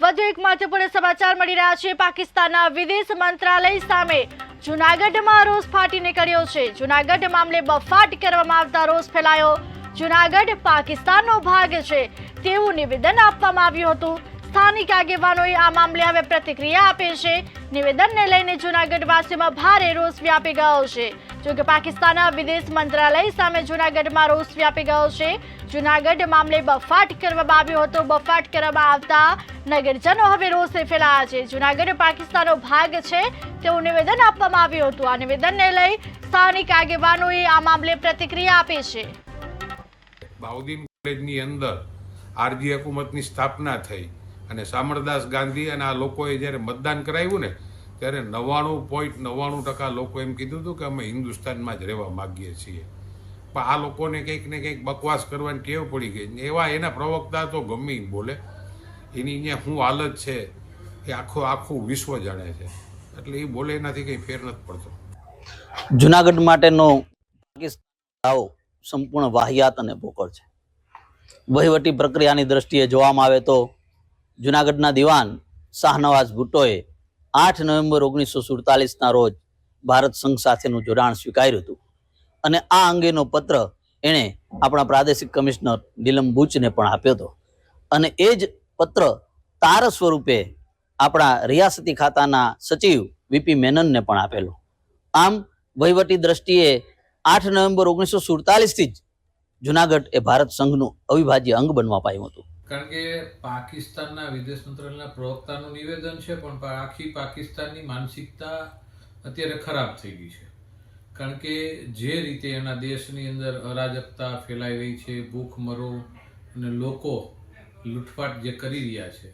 વધુ એક મહત્વપૂર્ણ સમાચાર મળી રહ્યા છે. પાકિસ્તાનના વિદેશ મંત્રાલય સામે જુનાગઢમાં રોષ ફાટી નીકળ્યો છે. જુનાગઢ મામલે બફાટ કરવામાં આવતા રોષ ફેલાયો. જુનાગઢ પાકિસ્તાનનો ભાગ છે. તેવું નિવેદન આપવામાં આવ્યું હતું. સ્થાનિક આગેવાનોએ આ મામલે હવે પ્રતિક્રિયા આપે છે. નિવેદનને લઈને જુનાગઢવાસીઓમાં ભારે રોષ વ્યાપી ગયો છે. જોકે પાકિસ્તાનના વિદેશ મંત્રાલય સામે જુનાગઢમાં રોષ વ્યાપી ગયો છે. જુનાગઢ મામલે બફાટ કરવામાં આવ્યો હતો. બફાટ કરવામાં આવતા નગરજનો હવે રોષે ફેલાયા છે. જુનાગઢ પાકિસ્તાનનો ભાગ છે તેવું નિવેદન આપવામાં આવ્યું હતું. આ નિવેદનને લઈ સ્થાનિક આગેવાનોએ આ મામલે પ્રતિક્રિયા આપી છે. બાઉદીન કોલેજની અંદર આરજી હકુમતની સ્થાપના થઈ. અને સામળદાસ ગાંધી અને આ લોકોએ જ્યારે મતદાન કરાવ્યું ને, ત્યારે નવ્વાણું પોઈન્ટ નવ્વાણું ટકા લોકો એમ કીધું હતું કે અમે હિન્દુસ્તાનમાં જ રહેવા માગીએ છીએ. પણ આ લોકોને કંઈક ને કંઈક બકવાસ કરવાની ટેવ પડી ગઈ. એવા એના પ્રવક્તા તો ગમે બોલે. એની અહીંયા શું હાલત છે એ આખું આખું વિશ્વ જાણે છે. એટલે એ બોલે એનાથી કંઈ ફેર નથી પડતો. જુનાગઢ માટેનો પાકિસ્તાન સંપૂર્ણ વાહિયાત અને પોકળ છે. વહીવટી પ્રક્રિયાની દ્રષ્ટિએ જોવામાં આવે તો જુનાગઢના દિવાન શાહનવાઝ ભુટ્ટોએ આઠ નવેમ્બર ઓગણીસો સુડતાલીસના રોજ ભારત સંઘ સાથેનું જોડાણ સ્વીકાર્યું હતું. અને આ અંગેનો પત્ર એણે આપણા પ્રાદેશિક કમિશનર નીલમ બુચને પણ આપ્યો હતો. અને એ જ પત્ર તાર સ્વરૂપે આપણા રિયાસતી ખાતાના સચિવ વીપી મેનનને પણ આપેલો. આમ વહીવટી દ્રષ્ટિએ આઠ નવેમ્બર ઓગણીસો સુડતાલીસથી જ જુનાગઢ એ ભારત સંઘનું અવિભાજ્ય અંગ બનવા પામ્યું હતું. કારણ કે પાકિસ્તાનના વિદેશ મંત્રાલયના પ્રવક્તાનું નિવેદન છે, પણ આખી પાકિસ્તાનની માનસિકતા અત્યારે ખરાબ થઈ ગઈ છે. કારણ કે જે રીતે એના દેશની અંદર અરાજકતા ફેલાઈ રહી છે, ભૂખમરો અને લોકો લૂંટફાટ જે કરી રહ્યા છે,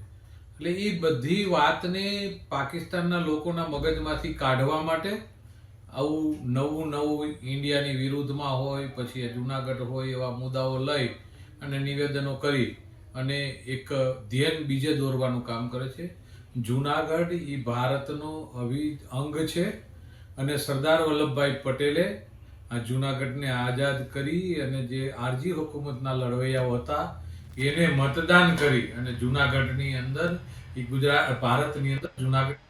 એટલે એ બધી વાતને પાકિસ્તાનના લોકોના મગજમાંથી કાઢવા માટે આવું નવું નવું ઇન્ડિયાની વિરુદ્ધમાં હોય, પછી જુનાગઢ હોય એવા મુદ્દાઓ લઈ અને નિવેદનો કરી અને એક ધ્યેય બીજે દોરવાનું કામ કરે છે. જુનાગઢ એ ભારતનો અભિ અંગ છે અને સરદાર વલ્લભભાઈ પટેલે આ જુનાગઢને આઝાદ કરી અને જે આરજી હુકુમતના લડવૈયાઓ હતા, એને મતદાન કરી અને જુનાગઢની અંદર એ ગુજરાત ભારતની અંદર જુનાગઢ